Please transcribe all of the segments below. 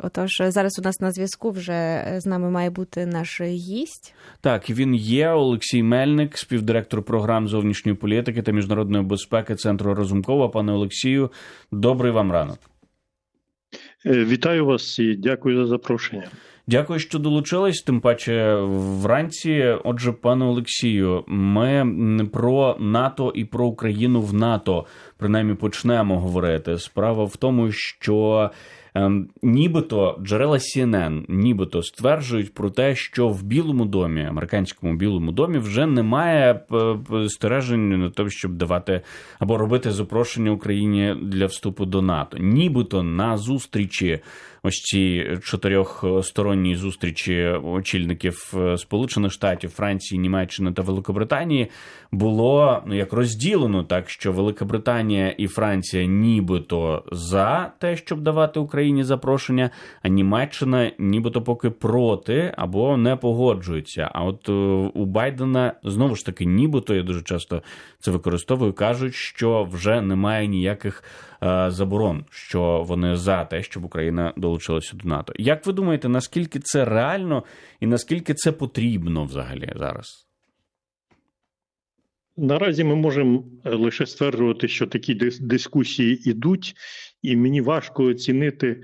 Отож, зараз у нас на зв'язку вже з нами має бути наш гість. Так, він є Олексій Мельник, співдиректор програм зовнішньої політики та міжнародної безпеки Центру Разумкова. Пане Олексію, добрий вам ранок. Е, Вітаю вас і дякую за запрошення. Дякую, що долучились. Тим паче вранці. Отже, пане Олексію, ми про НАТО і про Україну в НАТО принаймні почнемо говорити. Справа в тому, що нібито джерела CNN нібито стверджують про те, що в Білому домі, американському білому домі, вже немає п- п- стережень на те, щоб давати або робити запрошення Україні для вступу до НАТО. Нібито на зустрічі. Ось ці чотирьохсторонні зустрічі очільників е, Сполучених Штатів, Франції, Німеччини та Великобританії було ну як розділено, так що Велика Британія і Франція нібито за те, щоб давати Україні запрошення, а Німеччина нібито поки проти або не погоджується. А от е, у Байдена знову ж таки, нібито я дуже часто це використовую, кажуть, що вже немає ніяких е, заборон, що вони за те, щоб Україна долучилася до НАТО. Як ви думаєте, наскільки це реально і наскільки це потрібно взагалі зараз? Наразі ми можемо е, лише стверджувати, що такі дискусії ідуть, і мені важко оцінити,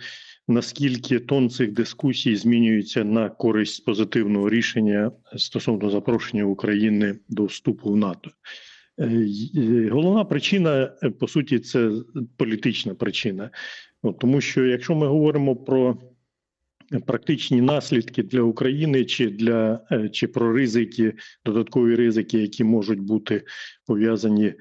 наскільки тон цих дискусій змінюється на користь позитивного рішення стосовно запрошення України до вступу в НАТО. Е, е, Головна причина, по суті, це політична причина. От, Тому що якщо ми говоримо про практичні наслідки для України чи для е, чи про ризики, додаткові ризики, які можуть бути пов'язані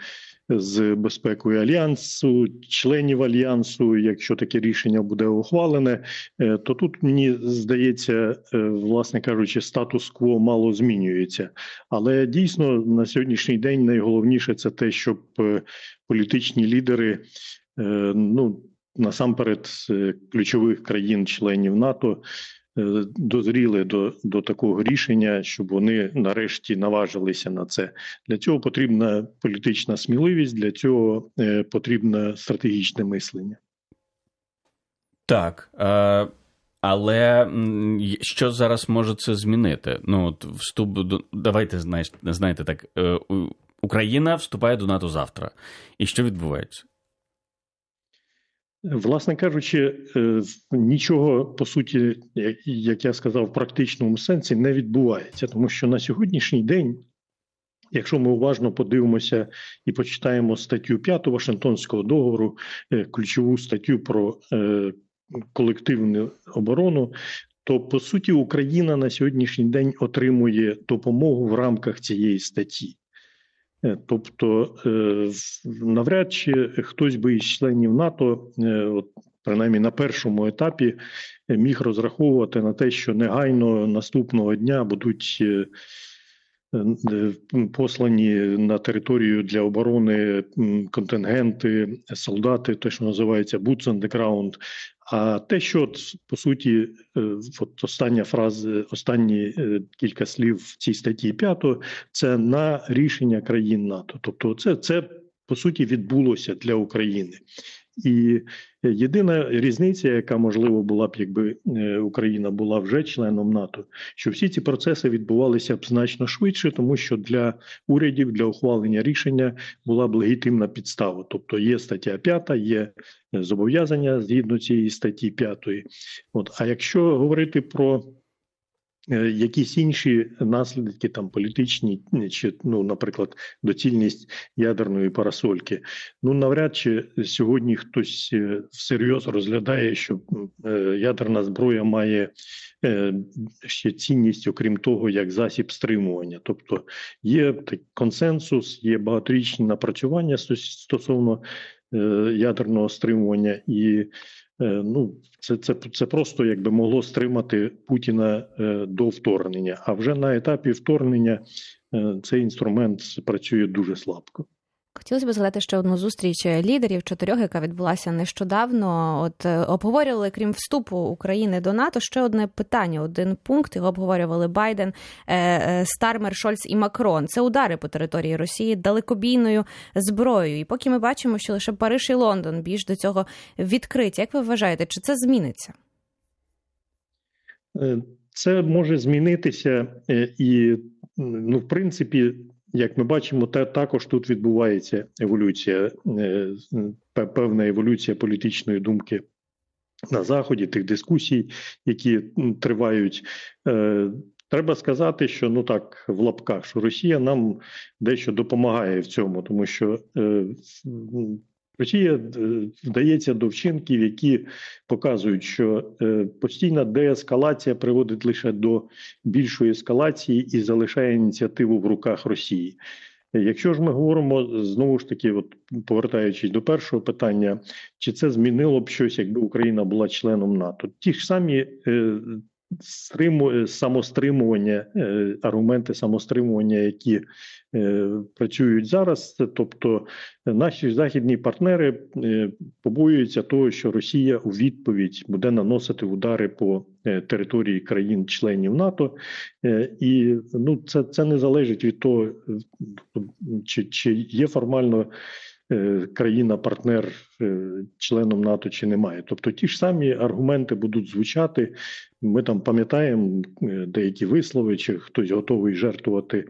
з безпекою альянсу, членів альянсу, якщо таке рішення буде ухвалене, е, то тут мені здається, е, власне кажучи, статус-кво мало змінюється. Але дійсно на сьогоднішній день найголовніше це те, щоб е, політичні лідери е, ну насамперед е, ключових країн-членів НАТО е, дозріли до, до такого рішення, щоб вони нарешті наважилися на це. Для цього потрібна політична сміливість, для цього е, потрібне стратегічне мислення. Так. Е, але що зараз може це змінити? Ну, от вступ до давайте знаєте так. Україна вступає до НАТО завтра. І що відбувається? Власне кажучи, е, нічого по суті, як- я сказав, в практичному сенсі не відбувається, тому що на сьогоднішній день, якщо ми уважно подивимося і почитаємо статтю 5 Вашингтонського договору, е, ключову статтю про е, колективну оборону, то по суті Україна на сьогоднішній день отримує допомогу в рамках цієї статті. Е, Тобто, е, навряд чи хтось би із членів НАТО, е, от, принаймні на першому етапі, міг розраховувати на те, що негайно наступного дня будуть послані на територію для оборони контингенти, солдати, те, що називається boots on the ground. А те, що по суті, е, от остання фраза, останні е, кілька слів в цій статті 5, це на рішення країн НАТО. Тобто, це, це по суті відбулося для України. І єдина різниця, яка можливо була б, якби е, Україна була вже членом НАТО, що всі ці процеси відбувалися б значно швидше, тому що для урядів для ухвалення рішення була б легітимна підстава. Тобто є стаття 5, є е, зобов'язання згідно цієї статті 5. От а якщо говорити про якісь інші наслідки, там політичні, чи, ну, наприклад, доцільність ядерної парасольки, ну навряд чи сьогодні хтось е, всерйоз розглядає, що е, ядерна зброя має е, ще цінність, окрім того, як засіб стримування. Тобто є консенсус, є багаторічні напрацювання стосовно е, ядерного стримування і. Е, Ну, це, це, це просто якби могло стримати Путіна е, до вторгнення. А вже на етапі вторгнення е, цей інструмент працює дуже слабко. Хотілося б згадати ще одну зустріч лідерів чотирьох, яка відбулася нещодавно. От е, обговорювали, крім вступу України до НАТО, ще одне питання, один пункт. Його обговорювали Байден, е, е, Стармер, Шольц і Макрон. Це удари по території Росії далекобійною зброєю. І поки ми бачимо, що лише Париж і Лондон більш до цього відкриті. Як ви вважаєте, чи це зміниться? Е, Це може змінитися, е, і ну, в принципі, як ми бачимо, та також тут відбувається еволюція, е, певна еволюція політичної думки на заході, тих дискусій, які тривають. Е, Треба сказати, що ну так в лапках, що Росія нам дещо допомагає в цьому, тому що е, Росія е, вдається до вчинків, які показують, що е, постійна деескалація приводить лише до більшої ескалації і залишає ініціативу в руках Росії. Е, Якщо ж ми говоримо знову ж таки, от повертаючись до першого питання, чи це змінило б щось, якби Україна була членом НАТО? Ті ж самі е, стриму, е, самостримування, е, аргументи самостримування, які е, працюють зараз, тобто наші західні партнери побоюються того, що Росія у відповідь буде наносити удари по території країн-членів НАТО, і ну це, це не залежить від того, чи, чи є формально країна-партнер е, членом НАТО чи немає. Тобто ті ж самі аргументи будуть звучати. Ми там пам'ятаємо е, деякі вислови, чи хтось готовий жертвувати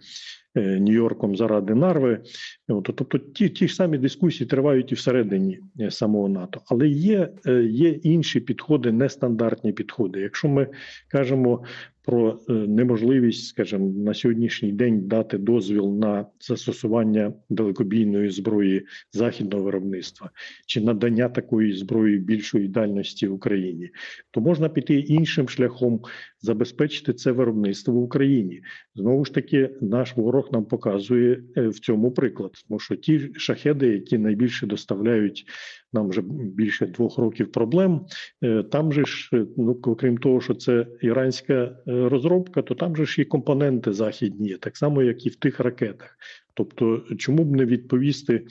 е, Нью-Йорком заради нарви. Тобто ті, ті ж самі дискусії тривають і всередині е, самого НАТО. Але є, е, є інші підходи, нестандартні підходи. Якщо ми кажемо про е, неможливість, скажімо, на сьогоднішній день дати дозвіл на застосування далекобійної зброї західного виробництва чи надання такої зброї більшої дальності Україні, то можна піти іншим шляхом забезпечити це виробництво в Україні. Знову ж таки, наш ворог нам показує е, в цьому приклад, тому що ті шахеди, які найбільше доставляють нам вже більше двох років проблем. е, Там же ж, е, ну окрім того, що це іранська е, розробка, то там же ж і компоненти західні, так само як і в тих ракетах. Тобто, чому б не відповісти,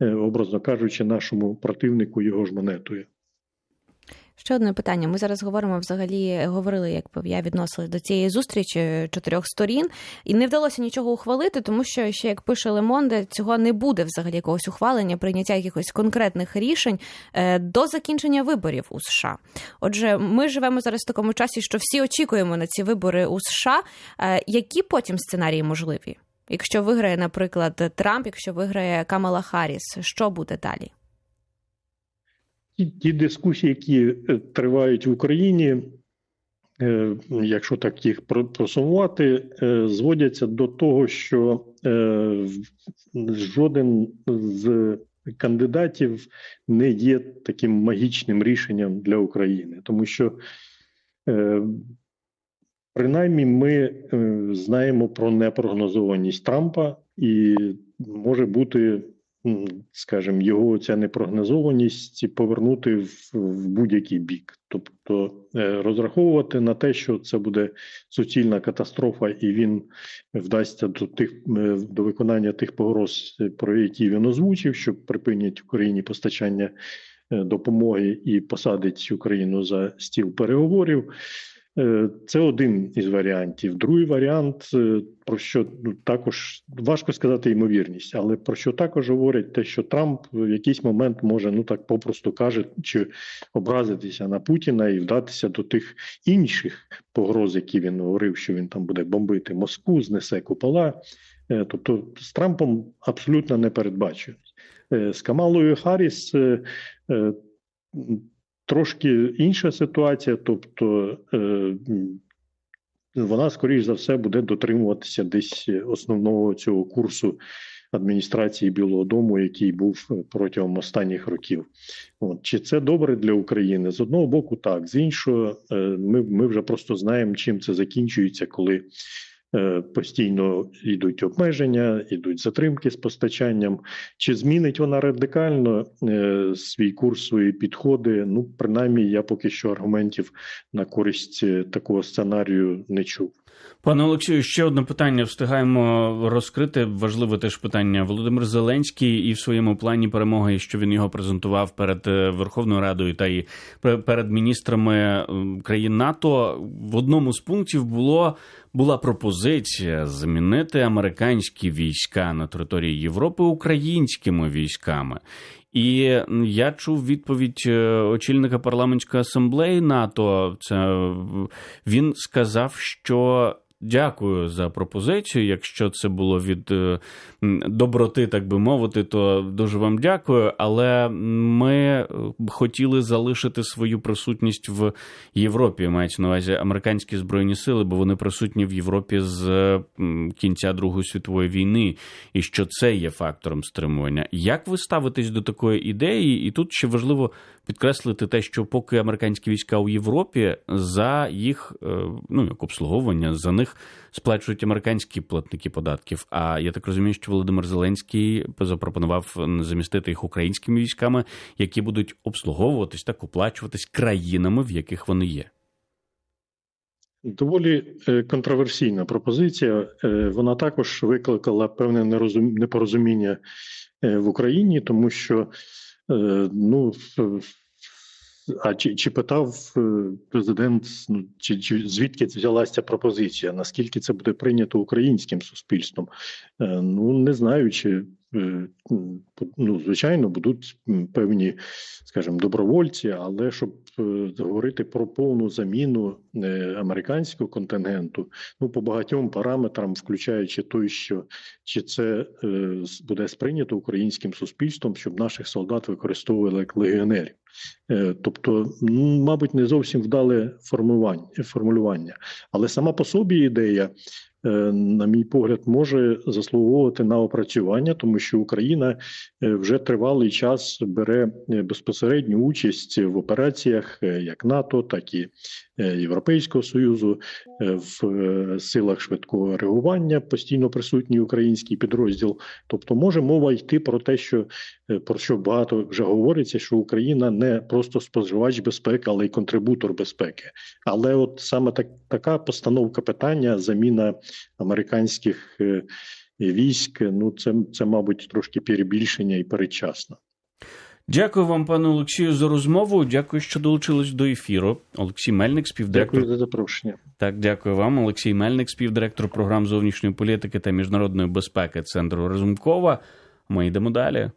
образно кажучи, нашому противнику його ж монетою? Ще одне питання. Ми зараз говоримо взагалі, говорили, як я відносилась до цієї зустрічі чотирьох сторін, і не вдалося нічого ухвалити, тому що ще як пише Лемонде, цього не буде взагалі якогось ухвалення, прийняття якихось конкретних рішень е, до закінчення виборів у США. Отже, ми живемо зараз в такому часі, що всі очікуємо на ці вибори у США. Е, Які потім сценарії можливі? Якщо виграє, наприклад, Трамп, якщо виграє Камала Харріс, що буде далі? Ті, дискусії, які е, тривають в Україні, е, якщо так їх про- просумувати, е, зводяться до того, що жоден з кандидатів не є таким магічним рішенням для України, тому що принаймні ми знаємо про непрогнозованість Трампа, і може бути скажімо, його ця непрогнозованість повернути в, в будь-який бік, тобто е, розраховувати на те, що це буде суцільна катастрофа, і він вдасться до тих е, до виконання тих погроз, про які він озвучив, що припинять Україні постачання е, допомоги і посадить Україну за стіл переговорів. Е, Це один із варіантів. Другий варіант, е, про що ну, також важко сказати ймовірність, але про що також говорять, те, що Трамп в якийсь момент може, ну так попросту кажучи, образитися на Путіна і вдатися до тих інших погроз, які він говорив, що він там буде бомбити Москву, знесе купола. Е, Тобто з Трампом абсолютно не передбачують. З Камалою Харріс трошки інша ситуація, тобто е, вона, скоріш за все, буде дотримуватися десь основного цього курсу адміністрації Білого Дому, який був протягом останніх років. От чи це добре для України? З одного боку, так з іншого, е, ми, ми вже просто знаємо, чим це закінчується, коли. Е, Постійно йдуть обмеження, йдуть затримки з постачанням. Чи змінить вона радикально е, свій курс, свої підходи? Ну, принаймні, я поки що аргументів на користь е, такого сценарію не чув. Пане Олексію, ще одне питання встигаємо розкрити. Важливе теж питання. Володимир Зеленський і в своєму плані перемоги, що він його презентував перед е, Верховною Радою та і пе- перед міністрами країн НАТО. В одному з пунктів було була пропозиція замінити американські війська на території Європи українськими військами. І я чув відповідь е, очільника парламентської асамблеї НАТО. Це він сказав, що. Дякую за пропозицію. Якщо це було від е, доброти, так би мовити, то дуже вам дякую. Але ми хотіли залишити свою присутність в Європі. Мається на увазі американські збройні сили, бо вони присутні в Європі з кінця Другої світової війни, і що це є фактором стримування. Як ви ставитесь до такої ідеї? І тут ще важливо підкреслити те, що поки американські війська у Європі за їх ну як обслуговування за них сплачують американські платники податків. А я так розумію, що Володимир Зеленський запропонував замістити їх українськими військами, які будуть обслуговуватись так оплачуватись країнами, в яких вони є. Доволі контроверсійна пропозиція. Вона також викликала певне непорозуміння в Україні, тому що ну а чи чи питав президент, ну чи, чи звідки взялася ця пропозиція? Наскільки це буде прийнято українським суспільством? Ну не знаю, чи ну, звичайно будуть певні, скажімо, добровольці, але щоб говорити про повну заміну американського контингенту, ну по багатьом параметрам, включаючи той, що чи це буде сприйнято українським суспільством, щоб наших солдат використовували як легіонерів. Тобто, ну, мабуть, не зовсім вдале формування формулювання, але сама по собі ідея. На мій погляд, може заслуговувати на опрацювання, тому що Україна вже тривалий час бере безпосередню участь в операціях як НАТО, так і Європейського союзу в силах швидкого реагування. Постійно присутній український підрозділ. Тобто, може мова йти про те, що про що багато вже говориться, що Україна не просто споживач безпеки, але й контрибутор безпеки. Але от саме так така постановка питання, заміна американських військ, ну це, це, мабуть, трошки перебільшення і передчасно. Дякую вам, пане Олексію, за розмову. Дякую, що долучились до ефіру. Олексій Мельник, співдиректор. Дякую за запрошення. Так, дякую вам. Олексій Мельник, співдиректор програм зовнішньої політики та міжнародної безпеки Центру Разумкова. Ми йдемо далі.